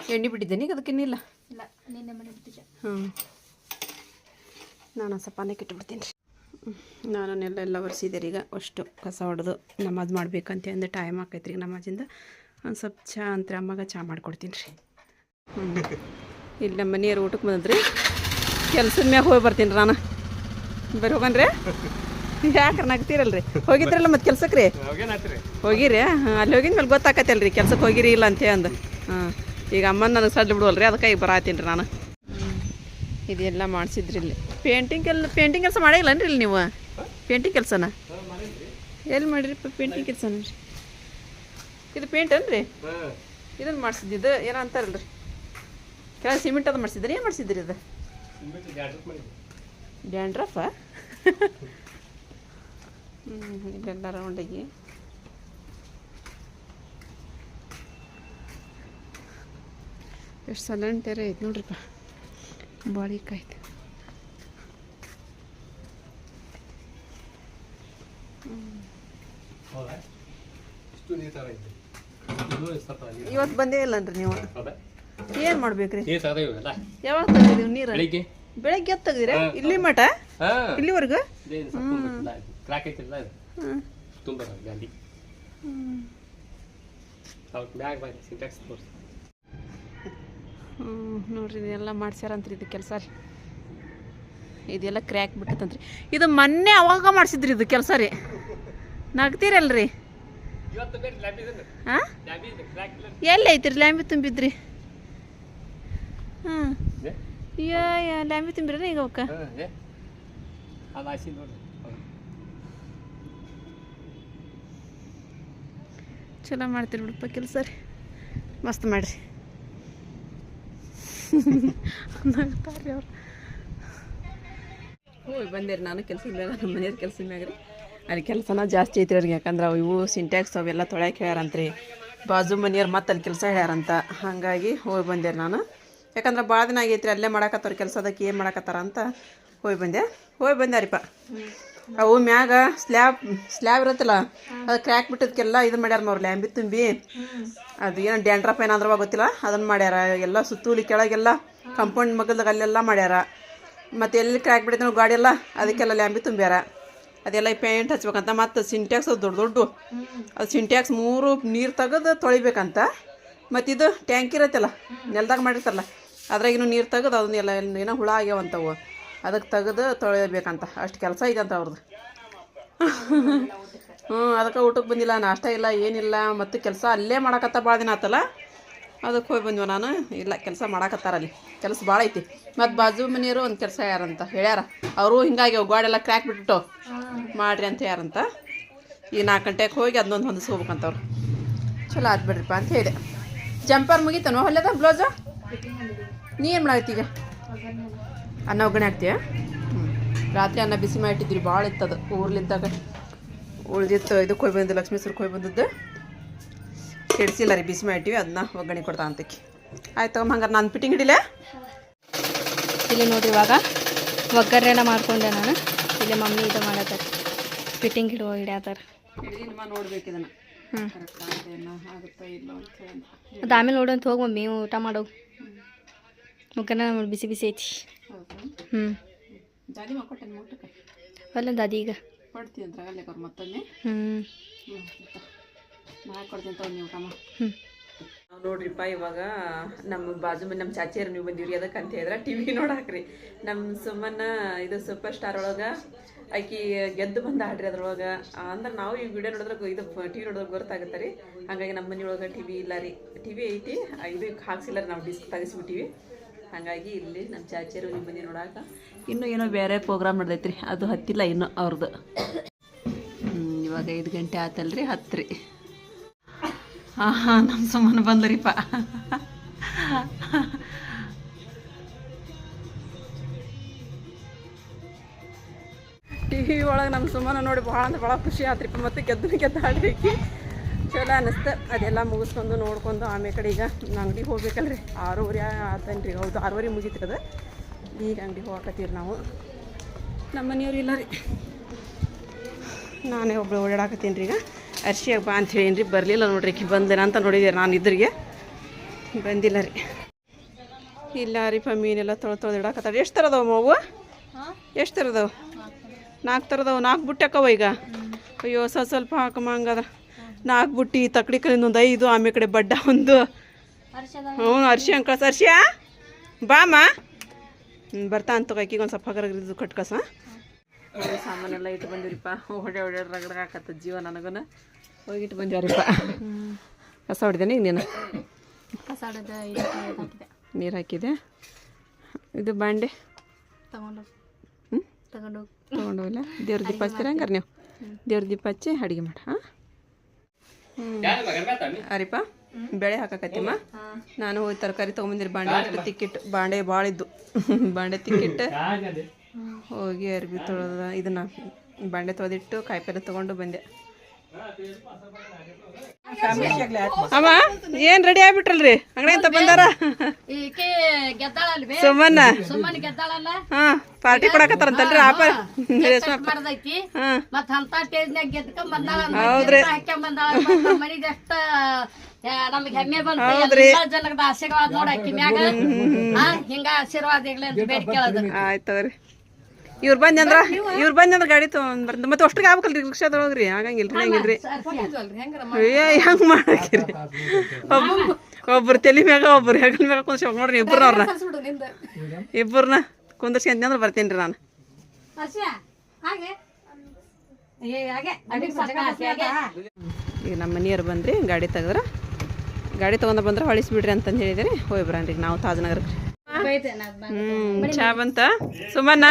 ಎಣ್ಣೆ ಬಿಟ್ಟಿದ್ದೇನೆ ಈಗ ಅದಕ್ಕೆ ಇನ್ನಿಲ್ಲ? ಇಲ್ಲ ನಿನ್ನೆ ಮನೆ ಬಿಟ್ಟಿದ್ದೆ. ಹ್ಞೂ ನಾನು ಸ್ವಲ್ಪ ಅನ್ನಕ್ಕೆ ಇಟ್ಬಿಡ್ತೀನಿ ರೀ ನಾನು ನೆಲ್ಲ ಎಲ್ಲ ಒರೆಸಿದ್ದೀರಿ ಈಗ. ಅಷ್ಟು ಕಸ ಹೊಡೆದು ನಮಾಜ್ ಮಾಡ್ಬೇಕಂತ ಅಂದು ಟೈಮ್ ಆಕೈತ್ರಿ ಈಗ ನಮಾಜಿಂದ. ಒಂದು ಸ್ವಲ್ಪ ಚಹಾ ಅಂತ್ರಿ ಅಮ್ಮಗೆ ಚಹಾ ಮಾಡ್ಕೊಡ್ತೀನಿ ರೀ. ಹ್ಞೂ ಇಲ್ಲಿ ನಮ್ಮ ಮನೆಯವ್ರು ಊಟಕ್ಕೆ ಬಂದ್ರಿ. ಕೆಲ್ಸದ ಮ್ಯಾಗ ಹೋಗಿ ಬರ್ತೀನಿ ನಾನು ಬರೀ ಹೋಗನ್ರಿ ಯಾಕ್ರೆ ನಗ್ತೀರಲ್ರಿ? ಹೋಗಿದ್ರಲ್ಲ ಮತ್ತೆ ಕೆಲ್ಸಕ್ಕೆ ರೀ? ಹೋಗಿರಿ? ಅಲ್ಲಿ ಹೋಗಿದ ಮೇಲೆ ಗೊತ್ತಾಕತ್ತಲ್ಲ ರೀ ಕೆಲ್ಸಕ್ಕೆ ಹೋಗಿರಿ ಇಲ್ಲ ಅಂತ ಅಂದು. ಹಾಂ ಈಗ ಅಮ್ಮನ ನನಗೆ ಸಡ್ಲು ಬಿಡುವಲ್ರಿ ಅದಕ್ಕೆ ಈಗ ಬರತ್ತೀನಿ ರೀ ನಾನು ಇದೆಲ್ಲ ಮಾಡಿಸಿದ್ರಿ ಇಲ್ಲಿ. ಪೇಂಟಿಂಗ್ ಕೆಲ, ಪೇಂಟಿಂಗ್ ಕೆಲಸ ಮಾಡಿಲ್ಲನ್ರಿ ಇಲ್ಲಿ ನೀವು? ಪೇಂಟಿಂಗ್ ಕೆಲಸನ? ಎಲ್ಲಿ ಮಾಡಿರಿಪ್ಪ ಪೇಂಟಿಂಗ್ ಕೆಲಸನ ರೀ? ಇದು ಪೇಂಟ್ ಅನ್ರಿ ಇದನ್ನು ಮಾಡಿಸಿದ್ದು ಏನೋ ಅಂತಾರಲ್ರಿ? ಕೆಲ ಸಿಮೆಂಟ್ ಅದು ಮಾಡಿಸಿದ್ರಿ, ಏನು ಮಾಡಿಸಿದ್ರಿ ಇದು? ಡ್ಯಾಂಡ್ರಫ? ಹ್ಞೂ ಇಲ್ಲೆಲ್ಲ ರೌಂಡಿಗೆ ಎಷ್ಟು ಸಲಂಟೇರೆ ಐತೆ ನೋಡ್ರಿಪ್ಪ. ಬಾಳಿಕಾಯ್ತು. ಇಷ್ಟು ನೀರು ತರ ಐತೆ ಇದು ಸ್ವಲ್ಪ ಇವತ್ತು ಬಂದೇ ಇಲ್ಲನ್ರಿ ನೀವು. ಏನ್ ಏನು ಮಾಡ್ಬೇಕ್ರಿ? ನೀರು ತಗದ ಇವೆಲ್ಲ ಯಾವಾಗ ತೆಗ್ದಿದ್ದೀವಿ ನೀರು? ಬೆಳಿಗ್ಗೆ? ಬೆಳಗ್ಗೆ ಎದ್ದು ತೆಗ್ದಿರ? ಇಲ್ಲಿ ಮಠ? ಇಲ್ಲಿವರೆಗೂ? ಇದೇನು ಸ್ವಲ್ಪ ತುಂಬಿಟ್ಟಿಲ್ಲ ಇದು. ಕ್ರಾಕ್ ಐತಿಲ್ಲ ಇದು. ಹ್ಮ್. ತುಂಬ ಗಾಡಿ. ಅವ್ರ ಬ್ಯಾಗ್ ಬಾರಿ ಸಿಂಟ್ಯಾಕ್ಸ್ ತೋರಿಸಿ. ಹ್ಞೂ ನೋಡ್ರಿ ಇದೆಲ್ಲ ಮಾಡ್ಸ್ಯಾರಂತ್ರಿ ಇದು ಕೆಲಸ ರೀ. ಇದೆಲ್ಲ ಕ್ರ್ಯಾಕ್ ಬಿಟ್ಟತಂತ್ರಿ ಇದು ಮೊನ್ನೆ ಅವಾಗ ಮಾಡಿಸಿದ್ರಿ ಇದು ಕೆಲಸ ರೀ. ನಗ್ತೀರಲ್ರಿ? ಹಾಂ ಎಲ್ಲಿ ಐತ್ರಿ? ಲ್ಯಾಂಬಿ ತುಂಬಿದ್ರಿ. ಹಾಂ ಅಯ್ಯೋ ಲ್ಯಾಂಬಿ ತುಂಬಿರ ಈಗ ಅವಕ್ಕ? ಚಲೋ ಮಾಡ್ತೀರಿ ಬಿಡಪ್ಪ ಕೆಲಸ ರೀ. ಮಸ್ತ್ ಮಾಡಿರಿ. ಅವ್ರು. ಹೋಗಿ ಬಂದಿರಿ ನಾನು ಕೆಲಸ ಮ್ಯಾಗ ನಮ್ಮ ಮನೆಯವ್ರ ಕೆಲಸ ಮ್ಯಾಗ ಅಲ್ಲಿ ಕೆಲಸನ ಜಾಸ್ತಿ ಐತ್ರಿ ಅವ್ರಿಗೆ, ಯಾಕಂದ್ರೆ ಇವು ಸಿಂಟ್ಯಾಕ್ಸ್ ಅವೆಲ್ಲ ತೊಳ್ಯಾಕೆ ಹೇಳ್ಯಾರಂತ್ರಿ. ಬಾಜು ಮನೆಯವ್ರು ಮತ್ತೆ ಅಲ್ಲಿ ಕೆಲಸ ಹೇಳ್ಯಾರಂತ. ಹಾಗಾಗಿ ಹೋಗಿ ಬಂದೆ ನಾನು. ಯಾಕಂದ್ರೆ ಭಾಳ ದಿನ ಆಗೈತ್ರಿ, ಅಲ್ಲೇ ಮಾಡಾಕತ್ತವ್ರ ಕೆಲಸ ಅದಕ್ಕೆ ಏನು ಮಾಡಾಕತ್ತಾರ ಅಂತ ಹೋಗಿ ಬಂದೆ. ಹೋಗಿ ಬಂದ್ಯಾರಿಪ್ಪ ಅವು ಮ್ಯಾಗ ಸ್ಲ್ಯಾಬ್ ಸ್ಲ್ಯಾಬ್ ಇರುತ್ತಲ್ಲ, ಅದು ಕ್ರ್ಯಾಕ್ ಬಿಟ್ಟದಕ್ಕೆಲ್ಲ ಇದು ಮಾಡ್ಯಾರ ಅವ್ರು ಲ್ಯಾಂಬಿ ತುಂಬಿ. ಅದು ಏನೋ ಡ್ಯಾಂಡ್ರಪ್ ಏನಾದ್ರೂ ಗೊತ್ತಿಲ್ಲ ಅದನ್ನು ಮಾಡ್ಯಾರ. ಎಲ್ಲ ಸುತ್ತೂಲಿ ಕೆಳಗೆಲ್ಲ ಕಂಪೌಂಡ್ ಮಗಲ್ದಾಗ ಅಲ್ಲೆಲ್ಲ ಮಾಡ್ಯಾರ. ಮತ್ತು ಎಲ್ಲಿ ಕ್ರ್ಯಾಕ್ ಬಿಟ್ಟಿದ್ರು ಗಾಡಿ ಎಲ್ಲ? ಅದಕ್ಕೆಲ್ಲ ಲ್ಯಾಂಬಿ ತುಂಬ್ಯಾರ. ಅದೆಲ್ಲ ಪೇಂಟ್ ಹಚ್ಬೇಕಂತ ಮತ್ತು ಸಿಂಟ್ಯಾಕ್ಸ್ ದೊಡ್ಡ ದೊಡ್ಡ. ಅದು ಸಿಂಟ್ಯಾಕ್ಸ್ ಮೂರು ನೀರು ತೆಗೆದು ತೊಳಿಬೇಕಂತ. ಮತ್ತು ಇದು ಟ್ಯಾಂಕ್ ಇರತ್ತಲ್ಲ, ನೆಲದಾಗ ಮಾಡಿರ್ತಾರಲ್ಲ ಅದ್ರಾಗಿನೂ ನೀರು ತೆಗೆದು ಅದನ್ನೆಲ್ಲ ಏನೋ ಹುಳ ಆಗ್ಯಾವಂತವು ಅದಕ್ಕೆ ತೆಗೆದು ತೊಳಿಬೇಕಂತ. ಅಷ್ಟು ಕೆಲಸ ಐತಂತ ಅವ್ರದ್ದು ಹ್ಞೂ ಅದಕ್ಕೆ ಊಟಕ್ಕೆ ಬಂದಿಲ್ಲ, ನಾಷ್ಟ ಇಲ್ಲ, ಏನಿಲ್ಲ, ಮತ್ತು ಕೆಲಸ ಅಲ್ಲೇ ಮಾಡಕತ್ತ ಭಾಳ ದಿನ ಆತಲ್ಲ. ಅದಕ್ಕೆ ಹೋಗಿ ಬಂದ್ವಿ ನಾನು. ಇಲ್ಲ, ಕೆಲಸ ಮಾಡಾಕತ್ತಾರ ಅಲ್ಲಿ ಕೆಲಸ ಭಾಳ ಐತಿ. ಮತ್ತು ಬಾಜು ಮನೆಯವರು ಒಂದು ಕೆಲಸ ಯಾರಂತ ಹೇಳ್ಯಾರ. ಅವರು ಹಿಂಗಾಗಿ ಗೋಡೆಲ್ಲ ಕ್ರ್ಯಾಕ್ ಬಿಟ್ಟು ಮಾಡ್ರಿ ಅಂತ ಯಾರಂತ ಈ ನಾಲ್ಕು ಗಂಟೆಗೆ ಹೋಗಿ ಅದನ್ನೊಂದು ಹೊಂದಿಸ್ಕೋಬೇಕಂತವ್ರು ಚಲೋ ಆತ್ ಬಿಡ್ರಿಪ್ಪ ಅಂತ ಹೇಳಿದೆ ಜಂಪರ್ ಮುಗಿತಾನೋ ಹೊಲ್ಯದ ಬ್ಲೌಸು? ನೀ ಏನು ಮಾಡಾಕತ್ತಿ ಈಗ? ಅನ್ನ ಒಗ್ಗರಣೆ ಹಾಕ್ತೀಯ? ಹ್ಞೂ ರಾತ್ರಿ ಅನ್ನ ಬಿಸಿ ಮಾಡಿಟ್ಟಿದ್ರಿ ಭಾಳ ಇತ್ತದು. ಊರ್ಲಿದ್ದಾಗ. ಉಳ್ದಿತ್ತು ಇದಕ್ಕೆ ಹೋಗಿ ಬಂದಿದ್ದು ಲಕ್ಷ್ಮೀಸ್ವರ್ಗೆ ಹೋಗಿ ಬಂದದ್ದು. ಕೆಡಿಸಿಲ್ಲ ರೀ ಬಿಸಿ ಮಾಡಿಟ್ಟಿವಿ ಅದನ್ನ ಒಗ್ಗರಣೆ ಕೊಡ್ತಾ ಅಂತಕ್ಕೆ. ಆಯ್ತು ತಗೊಂಬ ಹಂಗಾರೆ ನಾನು ಫಿಟ್ಟಿಂಗ್ ಹಿಡಿಲೆ? ಇಲ್ಲಿ ನೋಡ್ರಿ ಇವಾಗ ಒಗ್ಗರಣೆ ಮಾಡ್ಕೊಂಡೆ ನಾನು. ಇಲ್ಲಿ ಮಮ್ಮಿ ಇದು ಮಾಡತ್ತಾರೆ. ಫಿಟ್ಟಿಂಗ್ ಹಿಡುವ ಹಿಡ್ಯಾತಾರ. ಅದ ನೋಡ್ಬೇಕು ಇದನ್ನು. ಅದು ಆಮೇಲೆ ನೋಡಂತ ಹೋಗಿ ಮಮ್ಮಿ ಊಟ ಮಾಡೋ. ಒಗ್ಗರಣೆ ಮಾಡಿ ಬಿಸಿ ಬಿಸಿ ಐತಿ. ಹ್ಞೂ ಆಗಲ್ಲ ಅವ್ರು ಮತ್ತೊಮ್ಮೆ? ಹ್ಞೂ ಹ್ಞೂ ನೋಡ್ರಿಪ್ಪ ಇವಾಗ ನಮ್ಮ ಬಾಜು ಮನೆ ನಮ್ಮ ಚಾಚಿಯರು ನೀವು ಬಂದಿವ್ರಿ ಅದಕ್ಕೆ ಅಂತ ಹೇಳಿದ್ರೆ ಟಿ ವಿ ನೋಡಾಕ್ರಿ. ನಮ್ಮ ಸುಮ್ಮನ ಇದು ಸೂಪರ್ ಸ್ಟಾರ್ ಒಳಗೆ ಆಕಿ ಗೆದ್ದು ಬಂದು ಆಡ್ರಿ ಅದ್ರೊಳಗೆ. ಅಂದ್ರೆ ನಾವು ಈ ವಿಡಿಯೋ ನೋಡಿದ್ರೆ ಇದು ಟಿ ವಿ ನೋಡಿದ್ರೆ ಗೊತ್ತಾಗುತ್ತೆ ರೀ. ಹಾಗಾಗಿ ನಮ್ಮ ಮನೆಯೊಳಗೆ ಟಿ ವಿ ಇಲ್ಲ ರೀ. ಟಿ ವಿ ಐತಿ ಇದು ಹಾಕ್ಸಿಲ್ಲ ರೀ ನಾವು ಡಿಸ್ಕ್ ತೆಗಿಸ್ಬಿಟ್ಟಿವಿ ಹಾಗಾಗಿ ಇಲ್ಲಿ ನಮ್ಮ ಚಾಚಿಯರು ನಿಮ್ಮ ಮನೆ ನೋಡಾಕ ಇನ್ನೂ ಏನೋ ಬೇರೆ ಪ್ರೋಗ್ರಾಮ್ ನಡೆದೈತ್ರಿ. ಅದು ಹತ್ತಿಲ್ಲ ಇನ್ನೂ ಅವ್ರದ್ದು ಇವಾಗ ಐದು ಗಂಟೆ ಆತಲ್ರಿ ಹತ್ತು ರೀ ಹಾಂ ಹಾಂ ನಮ್ಮ ಸುಮ್ಮನೆ ಬಂದ್ರಿಪ್ಪ. ಟಿ ವಿ ಒಳಗೆ ನಮ್ಮ ಸುಮ್ಮನ ನೋಡಿ ಭಾಳ ಅಂದ್ರೆ ಭಾಳ ಖುಷಿ ಆತ್ರಿಪ್ಪ, ಮತ್ತು ಗೆದ್ದು ಗೆದ್ದಾಡ್ರಿ ಚಲೋ ಅನ್ನಿಸ್ತು ಅದೆಲ್ಲ ಮುಗಿಸ್ಕೊಂಡು ನೋಡ್ಕೊಂಡು ಆಮೇಲೆ ಕಡೆ ಈಗ ಅಂಗಡಿಗೆ ಹೋಗ್ಬೇಕಲ್ರಿ. ಆರೂವರೆ ಆತನ್ರಿ, ಹೌದು, ಆರೂವರೆ ಮುಗೀತು ಅದು. ಈಗ ಅಂಗಡಿಗೆ ಹೋಗಕತ್ತೀರಿ ನಾವು. ನಮ್ಮ ಮನೆಯವ್ರು ಇಲ್ಲ ರೀ. ನಾನೇ ಒಬ್ಬಳು ಓಡಾಡಕತ್ತೀನಿ ರೀ ಈಗ. ಅರ್ಶಿಯಾಗ ಬಾ ಅಂತ ಹೇಳಿನ್ರಿ ರೀ ಬರಲಿಲ್ಲ ನೋಡ್ರಿ ಆಕಿ ಬಂದೇನ ಅಂತ ನೋಡಿದೆ ನಾನು ಇದ್ರಿಗೆ. ಬಂದಿಲ್ಲ ರೀ. ಇಲ್ಲ ರೀ ಮೀನೆಲ್ಲ ತೊಳೆ ತೊಳೆದು ಇಡಾಕತ್ತಾಳ ಎಷ್ಟು ಥರದವು ಮಾವು? ಎಷ್ಟು ಥರದವು ನಾಲ್ಕು. ಥರದವು ನಾಲ್ಕು ಬುಟ್ಟಕ್ಕವ ಈಗ? ಅಯ್ಯೋ ಸ್ವಲ್ಪ ಸ್ವಲ್ಪ ಹಾಕಮ್ಮ ಹಂಗಾದ್ರೆ. ನಾಲ್ಕು ಬುಟ್ಟಿ ತಕ್ಕಡಿ ಕಲಿಂದ ಒಂದು ಐದು ಆಮೇಲೆ ಕಡೆ ಬಡ್ಡ ಒಂದು. ಹ್ಞೂ ಅರ್ಶಿ ಅಂಕಸ್ ಅರ್ಶಿಯಾ? ಬಾಮ ಹ್ಞೂ ಬರ್ತಾ ಅಂತ ಆಕಿಗೆ ಒಂದು ಸ್ವಲ್ಪ ಹಗರ ಇದು ಕಟ್ಕಸ ಸಾಮಾನೆಲ್ಲ ಇಟ್ಟು ಬಂದಿರಿಪ್ಪ ಹೊಡೆ ಹೊಡೆ ರಗಡ ಹಾಕತ್ತ ಜೀವ ನನಗನ. ಹೋಗಿಟ್ಟು ಬಂದಿವ್ರಿಪ್ಪ. ಕಸ ಹೊಡೆದೇನೆ ಈಗ ನೀನು? ಕಸ ಹೊಡೆದ ಹಾಕಿದೆ. ನೀರು ಹಾಕಿದೆ? ಇದು ಬಾಂಡೆ? ತಗೊಂಡು ಹ್ಞೂ ತಗೊಂಡು ಹೋಗಿಲ್ಲ ಇಲ್ಲ ದೇವ್ರ ದೀಪ ಹಚ್ತೀರ ಹಂಗಾರೆ ನೀವು? ದೇವ್ರ ದೀಪ ಹಚ್ಚಿ ಅಡುಗೆ ಮಾಡಿ ಹಾಂ? ಅರಿಪ ಬೆಳೆ ಹಾಕಕತ್ತಿಮ್ಮ. ನಾನು ಹೋಗಿ ತರಕಾರಿ ತೊಗೊಂಬಂದಿರಿ ಬಾಂಡೆ ತಿಕ್ಕಿಟ್ಟು. ಬಾಂಡೆ ಭಾಳ ಇದ್ದು ಬಾಂಡೆ ತಿಕ್ಕಿಟ್ಟು. ಹೋಗಿ ಅರ್ಬಿ ತೊಳೆದ ಇದನ್ನ ಬಂಡೆ ತೊಳೆದಿಟ್ಟು ಕಾಯಿಪಲ್ಲೆ ತಗೊಂಡು ಬಂದೆ. ಅಮ್ಮ ಏನ್ ರೆಡಿ ಆಗ್ಬಿಟ್ರಲ್ರಿ? ಅಂಗಡಿ ಅಂತ ಬಂದಾರ? ಸುಮ್ಮನ ಹಾ ಪಾರ್ಟಿ ಕೊಡಕತ್ತಾರಂತಲ್ರಿ ಆಪ. ಹೌದ್ರಿ. ಆಯ್ತವ್ರಿ ನಮ್ಗೆ ಹೆಮ್ಮೆ ಜನದ ಆಶೀರ್ವಾದ ನೋಡ ಮ್ಯಾಗ ಹಾ ಹಿಂಗ ಆಶೀರ್ವಾದ ಇರ್ಲಿ ಅಂತ ಬೇಡ್ಕೊಳ್ಳೋದು ಆಯ್ತು ಇವ್ರು ಬಂದ್ಯಂದ್ರ ಇವ್ರು ಬಂದ್ಯಂದ್ರ ಗಾಡಿ ತಗೊಂಡ್ ಮತ್ತೆ ಅಷ್ಟಿಗೆ ಆಗ್ಬೇಕಲ್ರಿ ರಿಕ್ಷಾದೊಳಗ್ರಿ ಆಗಂಗಿಲ್ರಿ ಹಂಗಿಲ್ರಿ ಹೆಂಗ್ ಮಾಡಾಕಿರಿ? ಒಬ್ಬ ಒಬ್ರು ತಲೆ ಮ್ಯಾಗ ಒಬ್ರು ಹೆಗಲ್ ಮ್ಯಾಗ ಕುಂದ್ ನೋಡ್ರಿ ಇಬ್ಬರು ಅವ್ರನ್ನ ಇಬ್ಬರನ್ನ ಕುಂದರ್ಸ್ಕೊಂಡ್ ಅಂದ್ರೆ ಬರ್ತೀನಿ ರೀ ನಾನು. ಈಗ ನಮ್ಮ ಮನೆಯವ್ರು ಬಂದ್ರಿ ಗಾಡಿ ತೆಗೆದ್ರ. ಗಾಡಿ ತೊಗೊಂಡು ಬಂದ್ರೆ ಹೊಳಿಸ್ಬಿಡ್ರಿ ಅಂತಂದು ಹೇಳಿದ್ರಿ. ಹೋಗಿ ರೀ ನಾವು ತಾಜನಗರಕ್ಕೆ ಹ್ಮ್ ಚಾ ಬಂತ? ಸುಮನ್ನ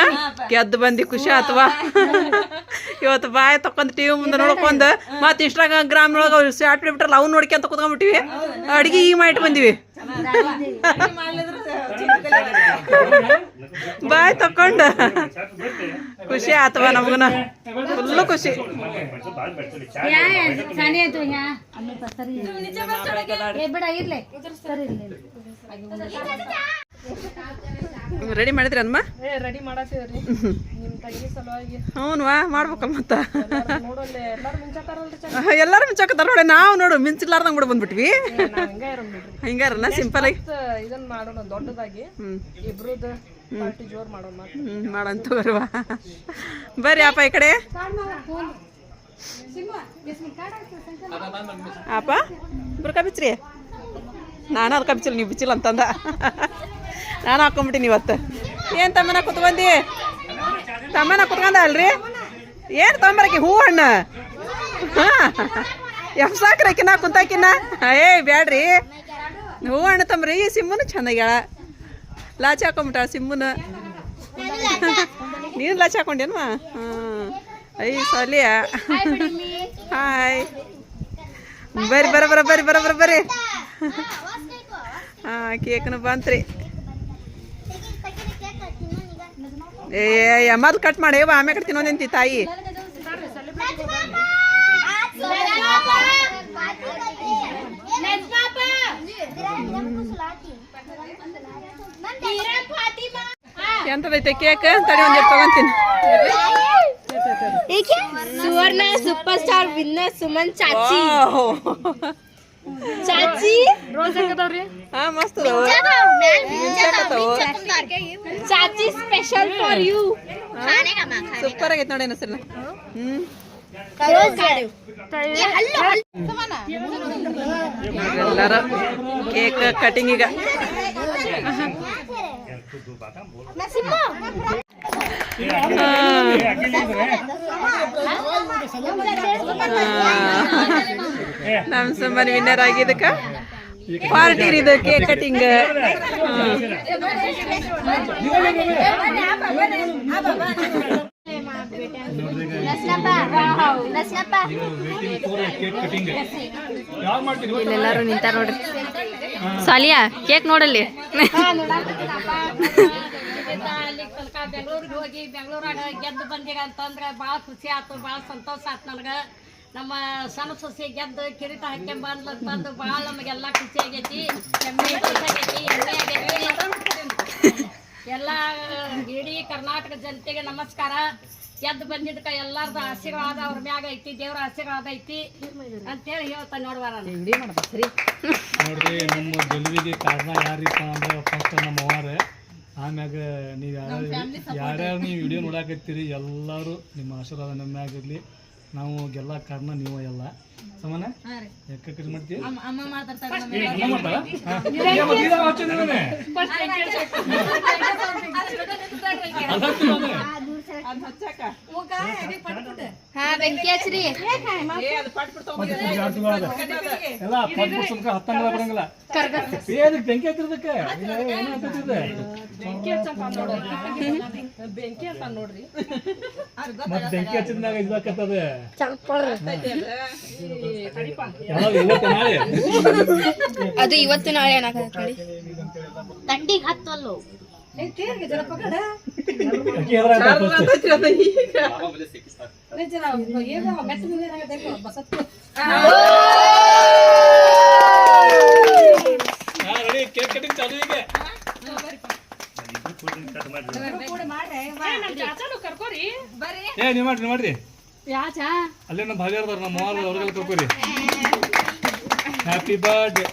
ಗೆದ್ದು ಬಂದಿ ಖುಷಿ ಅಥವಾ ಇವತ್ತು ಬಾಯ್ ತಕೊಂಡ್ ಟಿವಿ ಮುಂದೆ ನೋಡ್ಕೊಂಡ್ ಮತ್ತೆ ಇನ್ಸ್ಟಾಗ್ರಾಮ್ ಒಳಗ ಶಾರ್ಟ್ ಬಿಟ್ರಲ್ಲ ಅವ್ನು ನೋಡ್ಕೊಂತ ಕುತ್ಕೊಂಡ್ಬಿಟ್ಟಿವಿ. ಅಡಿಗೆ ಈಗ ಮಾಡಿ ಬಂದಿವಿ. ಬಾಯ್ ತಕೊಂಡ ಖುಷಿ ಆತವ ನಮಗನ? ಫುಲ್ಲು ಖುಷಿ. ರೆಡಿ ಮಾಡಿದ್ರಿ ಅನ್ಮ? ರೆಡಿ ಮಾಡತ್ತೀವ್ರಿ ನಿಮ್ಮ ತಂಗಿ ಸಲುವಾಗಿ. ಹ್ಞೂನ್ವಾ ಮಾಡ್ಬೇಕಲ್ಲ ಮತ್ತ? ನೋಡಲ್ಲಿ ಎಲ್ಲಾರು ಮುಂಚಾತಾರಲ್ರಿ ಎಲ್ಲರೂ ಮಿಂಚಾಕತ್ತಾರ ನೋಡಿ ನಾವು ನೋಡು ಮಿಂಚಿಕ್ಲಾರ್ದಂಗ್ ಕೂಡ ಬಂದ್ಬಿಟ್ವಿ. ಹಿಂಗಾರ ಹಿಂಗ ಇರೋದ್ ಬಿಡ್ರಿ. ಹಿಂಗಾರನ ಸಿಂಪಲ್ ಆಗಿ. ಇದನ್ನ ಇದನ್ ಮಾಡೋಣ ದೊಡ್ಡದಾಗಿ. ಇಬ್ರದ್ದು ಇಬ್ರದ್ ಪಾರ್ಟಿ ಜೋರ್ ಮಾಡೋಣ ಮಾಡಂತ ಬರುವ ಬರ್ರಿ ಅಪ್ಪ ಈ ಕಡೆ. ಅಪ್ಪ ಇಬ್ರು ಕಬಿಚ್ರಿ ನಾನು ಅರ್ಕ ಬಿಚ್ಚಿಲ್ಲ ನೀವು ಬಿಚ್ಚಿಲ್ಲ ಅಂತಂದ. ನಾನು ಹಾಕೊಂಬಿಟ್ಟಿನಿ ಇವತ್ತು. ಏನು ತಮ್ಮನ ಕುತ್ಕೊಂಡಿ? ತಮ್ಮನ ಕುತ್ಕೊಂಡ ಅಲ್ರಿ ಏನು ತೊಂಬರಕ್ಕೆ? ಹೂ ಹಣ್ಣು ಹಾಂ. ಎಫ್ಸಾಕ್ರಕಿನ ಕುಂತಾಕಿನ ಏ, ಬ್ಯಾಡ್ರಿ. ಹೂ ಹಣ್ಣು ತಂಬ್ರಿ ಸಿಮ್ಮನು ಚೆನ್ನಾಗ್ಯಾಳ. ಲಾಚಿ ಹಾಕೊಂಬಿಟ್ಟ ಸಿಮ್ಮನ ನೀನು ಲಾಚಿ ಹಾಕೊಂಡೇನ್ವಾ? ಹಾಂ. ಐ, ಸಲಿಯ. ಹಾಯ್ ಬರ್ರಿ, ಬರ ಬರ, ಬರ್ರಿ, ಬರ ಬರ ಬರ್ರಿ ಹಾಂ, ಕೇಕ್ನು ಬಂತ್ರಿ. ಏ ಮೊದ್ಲು ಕಟ್ ಮಾಡಿ ಆಮೇಲೆ ಕಟ್ ತಿನ್ನೋದಂತಿ ತಾಯಿ. ಎಂತದೈತೆ ಕೇಕ್? ತಡಿ ಒಂದು ತಗೊಂತೀನಿ. Suvarna super star winner Suman ಚಾಚಿ. ಚಾಚಿ? ರೋಸ್ ಹೆಂಗದಾವ್ರಿ ಹಾ ಮಸ್ತ್ ಅದಾವು. ಚಾಚಿ ಸ್ಪೆಷಲ್ ಫಾರ್ ಯು ಸೂಪರ್ ಆಗೈತೆ ನೋಡಿ ಹ್ಮ್. ಎಲ್ಲರೂ ಕೇಕ್ ಕಟಿಂಗ್ ಈಗ. ನಮ್ ಸುಮ್ಮನೆ ವಿನ್ನರ್ ಆಗಿದ್ದಕ್ಕ? ಪಾರ್ಟಿ ಇದು ಕೇಕ್ ಕಟಿಂಗ್ ಹ್ಮ್ ಇಲ್ಲೆಲ್ಲರೂ ನಿಂತಾರ ನೋಡ್ರಿ ಸಾಲಿಯಾ ಕೇಕ್ ನೋಡಲ್ಲಿ ಬೆಂಗ್ಳೂರಿಗೆ ಹೋಗಿ ಬೆಂಗಳೂರಾಗ ಗೆದ್ದು ಬಂದಿರ ಅಂತಂದ್ರೆ ಭಾಳ ಖುಷಿ ಆಯ್ತು ಭಾಳ ಸಂತೋಷ ಆಯ್ತು ನನಗೆ ನಮ್ಮ ಸಣ್ಣ ಸೊಸೆ ಗೆದ್ದು ಕಿರೀಟ ಹಾಕ್ಕೊಂಡ್ ಬಂದು ಅಂತಂದು ಭಾಳ ನಮಗೆಲ್ಲ ಖುಷಿ ಆಗೈತಿ ಹೆಮ್ಮೆ ಖುಷಿ ಆಗೈತಿ ಹೆಮ್ಮೆ ಆಗೈತಿ ಎಲ್ಲ ಇಡೀ ಕರ್ನಾಟಕ ಜನತೆಗೆ ನಮಸ್ಕಾರ ಗೆದ್ದು ಕೈ ಎಲ್ಲಾರ್ದು ಆಶೀರ್ವಾದ ಅವ್ರ ಮ್ಯಾಗ ಐತಿ ದೇವ್ರ ಆಶೀರ್ವಾದ ಐತಿ ಅಂತೇಳಿ ಹೇಳಿ ಹೇಳ್ತ ನಾನು ನೋಡ್ರಿ ನಮ್ಮ ಗೆಲುವಿಗೆ ಕಾರಣ ಯಾರಿಪ್ಪ ಅಂದ್ರೆ ಫಸ್ಟ್ ನಮ್ಮ ಅವ್ವಾರ ಆಮ್ಯಾಗ ನೀವು ಯಾರ್ಯಾರು ಯಾರ್ಯಾರು ನೀವು ವಿಡಿಯೋ ನೋಡಾಕತ್ತೀರಿ ಎಲ್ಲರೂ ನಿಮ್ಮ ಆಶೀರ್ವಾದ ನಮ್ಮ ಮ್ಯಾಗ ಇರ್ಲಿ ನಾವು ಗೆಲ್ಲ ಕಾರಣ ನೀವು ಎಲ್ಲ ಸಮಾನ ಯಾಕೆ ಮಾಡ್ತೀವಿ ಅಮ್ಮ? ಹಾ. ಬೆಂಕಿ ಹಚ್ಚ್ರಿ. ಎಲ್ಲ ಪಟ್ ಪಟ್ ಸುಮ್ಕ ಬರಂಗಿಲ್ಲ. ಬೆಂಕಿ ಹತ್ತಿರದಕ್ಕೆ ಏನು ಹತ್ತಿದೆ ಬೆಂಕಿ ಮತ್ತೆ ಹಚ್ಚಿದ್ನಾಗ ಇದಾಕತ್ತದ ಇವತ್ತು ನಾಳೆ? ಅದು ಇವತ್ತು ನಾಳೆ ಏನಾಗ ತಂಡಿಗೆ ಅಕ್ಕಿ ಏ ನೀವು ಮಾಡ್ರಿ ಮಾಡ್ರಿ. ಅಲ್ಲೇ ನಮ್ಮ ಭಾಗ ಇರ್ತಾರ ನಮ್ಮ ಮಾವ ಅವ್ರಿಗೆಲ್ಲ ಕರ್ಕೋರಿ happy birthday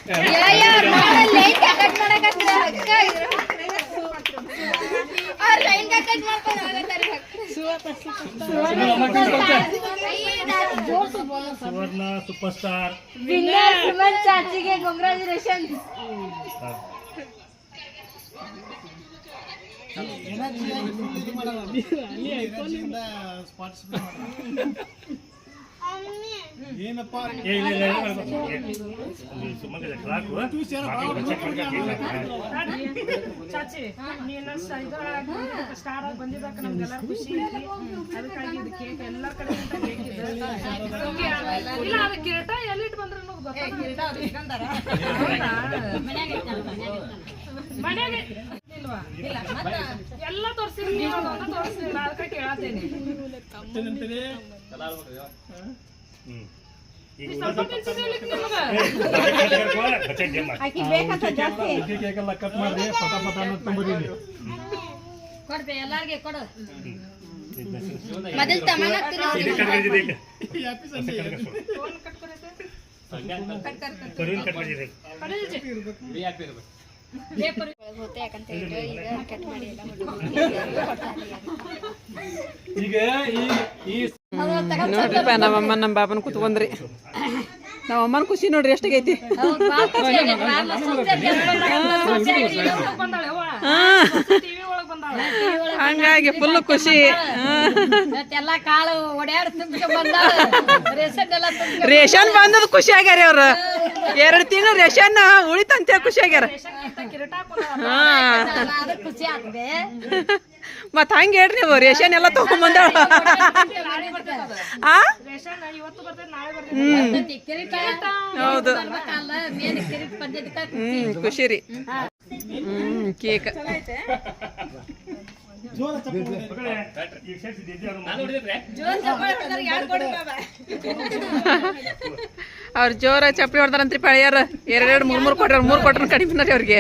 Suvarna super star winner Suman ಚಾಚಿಗೆ congratulation ಇಲ್ಲ ಇಲ್ಲ ಚಾಚಿ ನೀನು ಸ್ಟಾರ್ ಆಗಿ ಬಂದಿದ್ದಕ್ಕೆ ನಮ್ಗೆಲ್ಲ ಖುಷಿ ಅದಕ್ಕಾಗಿ ಇದು ಕೇಕ್ ಎಲ್ಲ ಕಡೆ ಕೇಕ್ ಇದೆ. ಇಲ್ಲ ಅದು ಕಿರೀಟ ಎಲ್ಲಿಟ್ಟು ಬಂದ್ರೆ ಇಲ್ವಾ? ಎಲ್ಲ ಅದೊಂದು ತೋರಿಸ್ಲಿಲ್ಲ ಅದಕ್ಕೆ ಕೇಳತ್ತೇನೆ ಕಟ್ ಮಾಡ್ರಿ ಪಟ ಪಟ ಕಟ್ ಇಲ್ಲಿ. ಕೊಡ್ಬೇ ಎಲ್ಲಾರ್ಗೆ ಕೊಡು. ಮೊದಲು ತಮನ ಹೋತೆ ಯಾಕಂತ ಹೇಳಿದ್ರೆ ಈಗ ಕಟ್ ಮಾಡಿ ಎಲ್ಲ ಈಗ ಈ ಈ ನೋಡ್ರಿಪ್ಪ ನಮ್ಮಮ್ಮ ನಮ್ಮ ಬಾಬನ್ ಕುತ್ಕೊಂಡ್ರಿ. ನಮ್ಮ ಅಮ್ಮನ ಖುಷಿ ನೋಡ್ರಿ ಎಷ್ಟಾಗೈತಿ? ಬಂದಾಳೆ ಹಂಗಾಗಿ ಫುಲ್ ಖುಷಿ. ಎಲ್ಲ ಕಾಳು ಒಡ್ಯಾಡ್ ತುಂಬಿಕೆ ಬಂದಾಳ. ರೇಷನ್ ಬಂದದ ಖುಷಿ ಆಗ್ಯಾರ ಅವ್ರ. ಎರಡು ತಿಂಗಳು ರೇಷನ್ ಉಳಿತಂತೆ ಖುಷಿ ಆಗ್ಯಾರ. ಮತ್ ಹಂಗ ಹೇಳ್ರಿ ನೀವು ರೇಷನ್ ಎಲ್ಲ ತಗೊಂಡ್ ನಾಳೆ ಬರ್ತೈತೆ ಆ? ಇವತ್ತು ಬರ್ತೈತೆ ನಾಳೆ ಬರ್ತೈತೆ ಬರ್ತೈತಿ. ಕಿರೀಟ. ಹೌದು. ಹ್ಮ್ ಖುಷಿ ರೀ. ಹ್ಮ್ ಕೇಕ್. ಅವ್ರ ಜೋರ ಚಪ್ಪಲಿ ಹೊಡ್ದಾರಂತ್ರಿ ಪಳೆಯರ್. ಎರಡೆರಡು ಮೂರ್ ಮೂರ್ ಕೊಟ್ರ ಮೂರ್ ಕೊಟ್ರ ಕಡಿಮೆ ಅವ್ರಿಗೆ.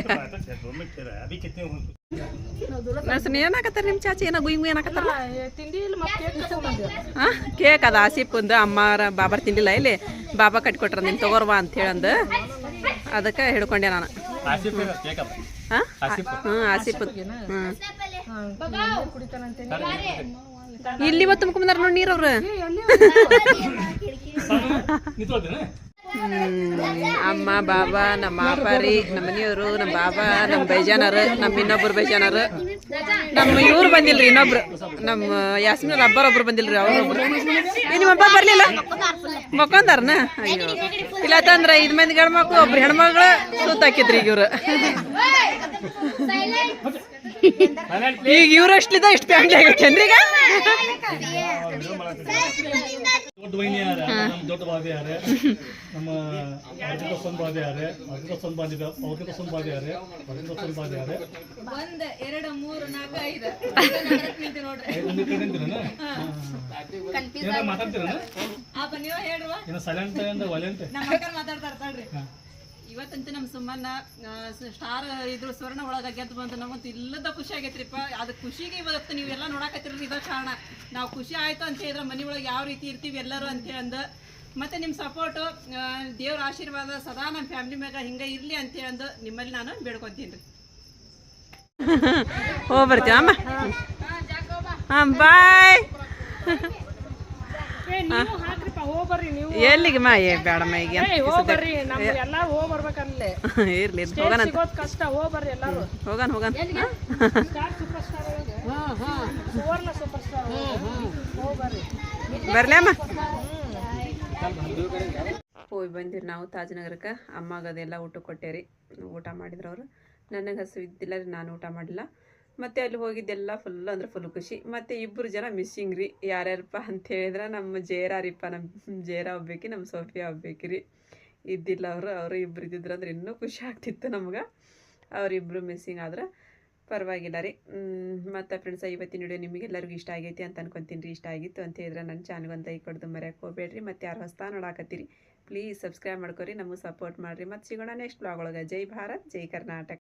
ನರ್ಸನ್ ಏನಾಕತ್ತಾರ ನಿಮ್ ಚಾಚಿ? ಏನ ಗುಯ್ ಗುಯ್ ಏನಾಕತ್ತಾರ ಕೇಕ್ ತಗೊಂಬಂದೆ ಹಾ ಕೇಕ್ ಅದ ಆಸಿಫಂದು ಅಮ್ಮಾರ ಬಾಬಾರ್ ತಿಂಡಿಲ್ಲ ಇಲ್ಲಿ. ಬಾಬಾ ಕಟ್ಕೊಟ್ರ ನಿಮ್ ತಗೋರ್ವಾ ಅಂತ ಹೇಳಂದು. ಅದಕ್ಕೆ ಹಿಡ್ಕೊಂಡೆ ನಾನು. ಹಾ? ಹ್ಞೂ ಆಸಿಫ್. ಹ್ಞೂ ಇಲ್ಲಿ ಇವತ್ತು ತುಂಬ್ಕೊಂಬಂದಾರ ನೋಡಿ ನೀರು ಅವ್ರು ನಿಂತ್ಕೊಳ್ತೇನೆ. ಅಮ್ಮ, ಬಾಬಾ, ನಮ್ಮ ಅಪ್ಪಾರಿ, ನಮ್ಮ ಮನೆಯವರು, ನಮ್ಮ ಬಾಬಾ, ನಮ್ಮ ಬೈಜಾನರು, ನಮ್ಮ ಇನ್ನೊಬ್ರು ಬೈಜಾನರು. ನಮ್ಮ ಇವ್ರು ಬಂದಿಲ್ರಿ ಇನ್ನೊಬ್ರು. ನಮ್ಮ ಯಾಸ್ಮಿನ ರಬ್ಬರ್ ಒಬ್ರು ಬಂದಿಲ್ರಿ ಅವ್ರೊಬ್ರು ನಿಮ್ಮ ಹಬ್ಬ ಬರ್ಲಿಲ್ಲ? ಮಕ್ಕೊಂದಾರನ? ಅಯ್ಯೋ. ಇಲ್ಲ ತಂದ್ರ ಐದ್ ಮಂದಿ ಗಂಡ್ಮಕ್ಳು, ಒಬ್ರು ಹಾಕಿದ್ರಿ ಈಗ ಇವ್ರು ಈಗ ಇವ್ರಷ್ಟ್ಲಿದ ಇಷ್ಟು ಫ್ಯಾಮಿಲಿ ಆಗೈತೇನ್ರಿ ಈಗ ದೊಡ್ಡ ವೈನಿ ಯಾರ ನಮ್ಮ ದೊಡ್ಡ ಯಾರ ನಮ್ಮ ಯಾರ ಒಂದು ಕಡೆ ನಿಂತಿರೇನ? ಮಾತಾಡ್ತೀರೇನ? ಏನೋ ಸೈಲೆಂಟ್ ಮಾತಾಡ್ತಾರ ಇವತ್ತಂತೂ ನಮ್ಮ ಸುಮ್ಮನ ಸ್ಟಾರ್ ಇದ್ರು ಸ್ವರ್ಣ ಒಳಗ ಗೆದ್ದು ಬಂದು ನಮಗಂತೂ ಇಲ್ಲದ ಖುಷಿ ಆಗೈತ್ರಿಪ್ಪ. ಅದು ಖುಷಿಗೆ ಇವತ್ತು ನೀವೆಲ್ಲ ನೋಡಕತ್ತಿರೋದು ಇದ ಕಾರಣ. ನಾವು ಖುಷಿ ಆಯ್ತು ಅಂತ ಹೇಳಿದ್ರೆ ಮನೆ ಒಳಗೆ ಯಾವ ರೀತಿ ಇರ್ತೀವಿ ಎಲ್ಲರೂ ಅಂತ ಅಂದ ಮತ್ತೆ ನಿಮ್ಮ ಸಪೋರ್ಟು ದೇವ್ರ ಆಶೀರ್ವಾದ ಸದಾ ನಮ್ಮ ಫ್ಯಾಮಿಲಿ ಮ್ಯಾಗ ಹಿಂಗೆ ಇರಲಿ ಅಂತ ಅಂದು ನಿಮ್ಮಲ್ಲಿ ನಾನು ಬೇಡ್ಕೊತೀನಿ. ರೀ ಹೋಗಿ ಬರ್ತೀವಿ ಅಮ್ಮ ಹಾಂ ಬಾಯ್ ಏ ನೀವು. ಬರ್ರಿ ನೀವು ಎಲ್ಲಿಗೆ ಮಾ ಏ ಬೇಡಮ್ಮ ಈಗ ಏ ಹೋಗ್ ಬರ್ರಿ ನಮ್ ಎಲ್ಲಾ ಹೋಗ್ ಬರ್ಬೇಕಲ್ಲೇ ಇರ್ಲಿ ಇರ್ಲಿ. ಹೋಗೋಣ. ಸಿಗೋದ್ ಕಷ್ಟ ಹೋಗ ಬರ್ರಿ ಎಲ್ಲಾರು ಹೋಗೋಣ ಹೋಗೋಣ ಸ್ಟಾರ್ ಸೂಪರ್ ಸ್ಟಾರ್ ಒಳಗೆ. ಸುವರ್ಣ ಸೂಪರ್ ಸ್ಟಾರ್ ಹೋಗ್ ಬರ್ರಿ ಬರ್ಲಿ ಅಮ್ಮ ಹೋಗಿ ಬಂದಿರಿ ನಾವು ತಾಜನಗರಕ್ಕೆ. ಅಮ್ಮಗೆ ಅದೆಲ್ಲ ಊಟ ಕೊಟ್ಟೇರಿ. ಊಟ ಮಾಡಿದ್ರು ಅವರು. ನನಗೆ ಹಸು ಇದ್ದಿಲ್ಲ ರೀ ನಾನು ಊಟ ಮಾಡಿಲ್ಲ. ಮತ್ತು ಅಲ್ಲಿ ಹೋಗಿದ್ದೆಲ್ಲ ಫುಲ್ ಅಂದ್ರೆ ಫುಲ್ ಖುಷಿ. ಮತ್ತು ಇಬ್ಬರು ಜನ ಮಿಸ್ಸಿಂಗ್ ರೀ. ಯಾರ್ಯಾರಪ್ಪ ಅಂತ ಹೇಳಿದ್ರೆ ನಮ್ಮ ಜೇರಾರಿಪ್ಪ ನಮ್ಮ ಜೇರ ಒಬ್ಬೇಕಿ ನಮ್ಮ ಸೋಫಿಯಾ ಒಬ್ಬೇಕಿರಿ ಇದ್ದಿಲ್ಲ ಅವರು ಅವರು ಇಬ್ರು ಇದ್ದಿದ್ರು ಅಂದ್ರೆ ಇನ್ನೂ ಖುಷಿ ಆಗ್ತಿತ್ತು ನಮ್ಗೆ. ಅವರಿಬ್ಬರು ಮಿಸ್ಸಿಂಗ್ ಆದ್ರೆ ಪರವಾಗಿಲ್ಲ ರೀ. ಮತ್ತು ಫ್ರೆಂಡ್ಸ್ ಇವತ್ತಿನ ವಿಡಿಯೋ ನಿಮಗೆಲ್ಲರಿಗೂ ಇಷ್ಟ ಆಗೈತಿ ಅಂತ ಅನ್ಕೊತೀನಿ ರೀ. ಇಷ್ಟ ಆಗಿತ್ತು ಅಂತ ಹೇಳಿದ್ರೆ ನನ್ನ ಚಾನಲ್ಗೊಂದು ಐ ಕೊಡ್ದು ಮರ್ಯಾಕೆ ಹೋಗ್ಬೇಡ್ರಿ. ಮತ್ತು ಯಾರು ಹೊಸ್ತಾ ನೋಡಾಕತ್ತೀರಿ ಪ್ಲೀಸ್ ಸಬ್ಸ್ಕ್ರೈಬ್ ಮಾಡ್ಕೊರಿ. ನಮಗೆ ಸಪೋರ್ಟ್ ಮಾಡಿರಿ. ಮತ್ತು ಸಿಗೋಣ ನೆಕ್ಸ್ಟ್ ಬ್ಲಾಗ್ ಒಳಗೆ. ಜೈ ಭಾರತ್, ಜೈ ಕರ್ನಾಟಕ.